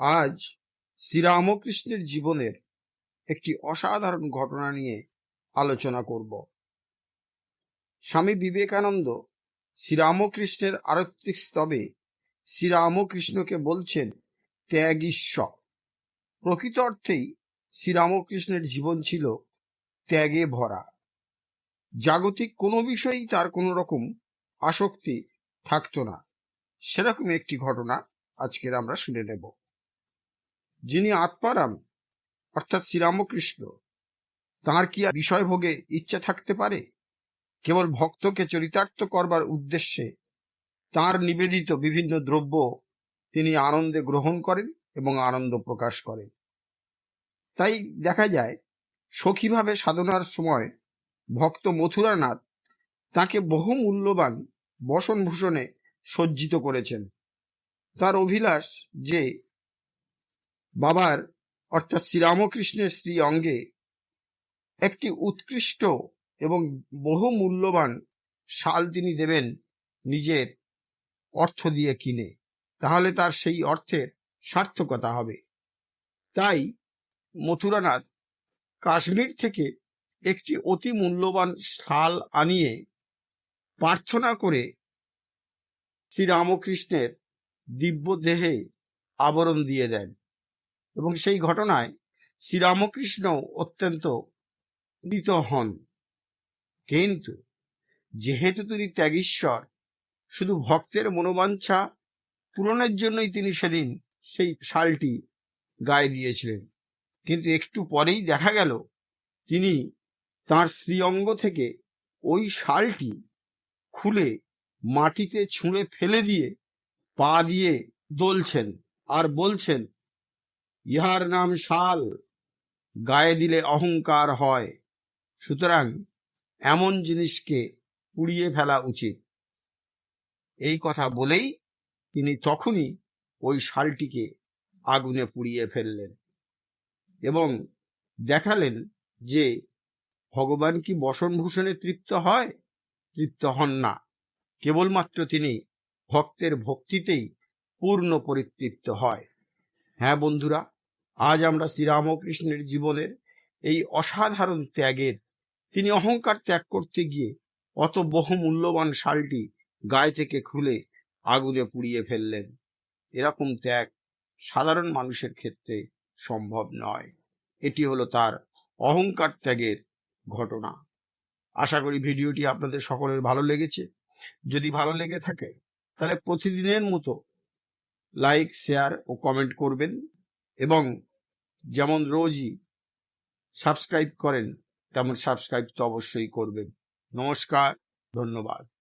আজ শ্রীরামকৃষ্ণের জীবনের একটি অসাধারণ ঘটনা নিয়ে আলোচনা করব। স্বামী বিবেকানন্দ শ্রীরামকৃষ্ণের আরত্রিক স্তবে শ্রীরামকৃষ্ণকে বলছেন, ত্যাগীশ্বর। প্রকৃত অর্থেই শ্রীরামকৃষ্ণের জীবন ছিল ত্যাগে ভরা। জাগতিক কোনো বিষয়েই তার কোনো রকম আসক্তি থাকতো না। সেরকম একটি ঘটনা আজকের আমরা শুনে নেব। যিনি আত্মারাম, অর্থাৎ শ্রীরামকৃষ্ণ তাঁর কি আর বিষয়ভোগে ইচ্ছা থাকতে পারে? কেবল ভক্তকে চরিতার্থ করবার উদ্দেশ্যে তার নিবেদিত বিভিন্ন দ্রব্য তিনি আনন্দে গ্রহণ করেন এবং আনন্দ প্রকাশ করেন। তাই দেখা যায়, সখীভাবে সাধনার সময় ভক্ত মথুরানাথ তাকে বহু মূল্যবান বসনভূষণে সজ্জিত করেছেন। তার অভিলাষ যে বাবার, অর্থাৎ শ্রীরামকৃষ্ণের শ্রী অঙ্গে, একটি উৎকৃষ্ট এবং বহু মূল্যবান শাল তিনি দেবেন নিজের অর্থ দিয়ে কিনে। তাহলে তার সেই অর্থের সার্থকতা হবে। তাই মথুরানাথ কাশ্মীর থেকে একটি অতি মূল্যবান শাল আনিয়ে প্রার্থনা করে শ্রীরামকৃষ্ণের দিব্য দেহে আবরণ দিয়ে দেন। এবং সেই ঘটনায় শ্রীরামকৃষ্ণ অত্যন্ত প্রীত হন। কিন্তু যেহেতু তিনি ত্যাগীশ্বর, শুধু ভক্তের মনোবাঞ্ছা পূরণের জন্যই তিনি সেদিন সেই শালটি গায়ে দিয়েছিলেন। কিন্তু একটু পরেই দেখা গেল, তিনি তার শ্রীঅঙ্গ থেকে ওই শালটি খুলে মাটিতে ছুঁড়ে ফেলে দিয়ে পা দিয়ে দোলছেন আর বলছেন ইহার নাম শাল, গায়ে দিলে অহংকার হয়। সুতরাং এমন জিনিসকে পুড়িয়ে ফেলা উচিত। এই কথা বলেই তিনি তখনই ওই শালটিকে আগুনে পুড়িয়ে ফেললেন এবং দেখালেন যে ভগবান কি বসনভূষণে তৃপ্ত হয়? তৃপ্ত হন না। কেবলমাত্র তিনি ভক্তের ভক্তিতেই পূর্ণ পরিতৃপ্ত হয়। হ্যাঁ বন্ধুরা আজ আমরা শ্রীরামকৃষ্ণের জীবনের এই অসাধারণ ত্যাগের, তিনি অহংকার ত্যাগ করতে গিয়ে অত বহু মূল্যবান শালটি গায়ে থেকে খুলে আগুনে পুড়িয়ে ফেললেন। এরকম ত্যাগ সাধারণ মানুষের ক্ষেত্রে সম্ভব নয়। এটি হলো তার অহংকার ত্যাগের ঘটনা। আশা করি ভিডিওটি আপনাদের সকলের ভালো লেগেছে। যদি ভালো লেগে থাকে, তাহলে প্রতিদিনের মতো লাইক, শেয়ার ও কমেন্ট করবেন এবং যেমন রোজই সাবস্ক্রাইব করেন তেমন সাবস্ক্রাইব তো অবশ্যই করবেন। নমস্কার ধন্যবাদ।